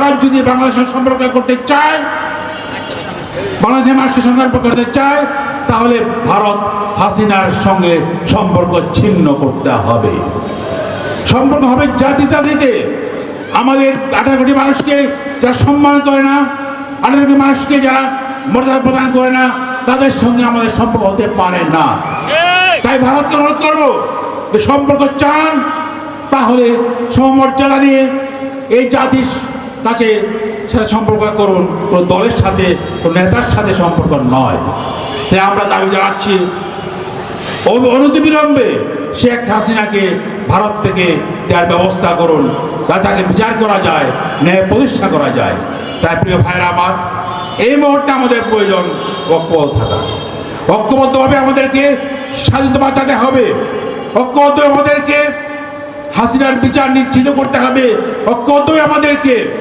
ভারত যদি বাংলাদেশের সম্পর্ক করতে চায়, বাংলাদেশের মানুষকে সম্পর্ক করতে চায়, তাহলে ভারত হাসিনার সঙ্গে সম্পর্ক ছিন্ন করতে হবে। সম্পর্ক হবে জাতি জাতিতে আমাদের আঠারো কোটি মানুষকে যারা সম্মান করে না, আঠারো কোটি মানুষকে যারা মর্যাদা প্রদান করে না, তাদের সঙ্গে আমাদের সম্পর্ক হতে পারে না। তাই ভারতকে অনুরোধ করব সম্পর্ক চান, তাহলে সমমর্যাদা নিয়ে এই জাতির কাছে সাথে সম্পর্ক করুন। কোনো দলের সাথে, কোনো নেতার সাথে সম্পর্ক নয়। তাই আমরা দাবি জানাচ্ছি অন- অনতিবিলম্বে শেখ হাসিনাকে ভারত থেকে দেওয়ার ব্যবস্থা করুন, যাতে তাকে বিচার করা যায়, ন্যায় প্রতিষ্ঠা করা যায়। তাই প্রিয় ভাইয়ের আমার, এই মুহূর্তে আমাদের প্রয়োজন ঐক্যবদ্ধ থাকা। ঐক্যবদ্ধভাবে আমাদেরকে স্বাধীনতা বাঁচাতে হবে। ঐক্যবদ্ধ আমাদেরকে হাসিনার বিচার নিশ্চিত করতে হবে। ঐক্যবদ্ধভাবে আমাদেরকে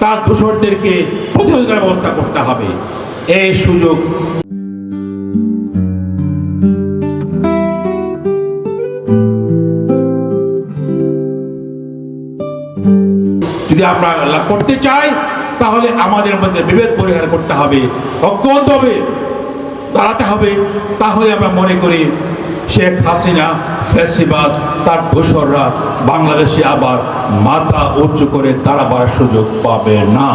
তার দোষরদেরকে প্রতিরোধ করার ব্যবস্থা করতে হবে। এই সুযোগ যদি আমরা করতে চাই, তাহলে আমাদের মধ্যে বিভেদ পরিহার করতে হবে। ঐক্যবদ্ধ হবে দাঁড়াতে হবে। তাহলে আমরা মনে করি শেখ হাসিনা ফেসিবাদ তার দোসররা বাংলাদেশে আবার মাথা উঁচু করে দাঁড়াবার সুযোগ পাবে না।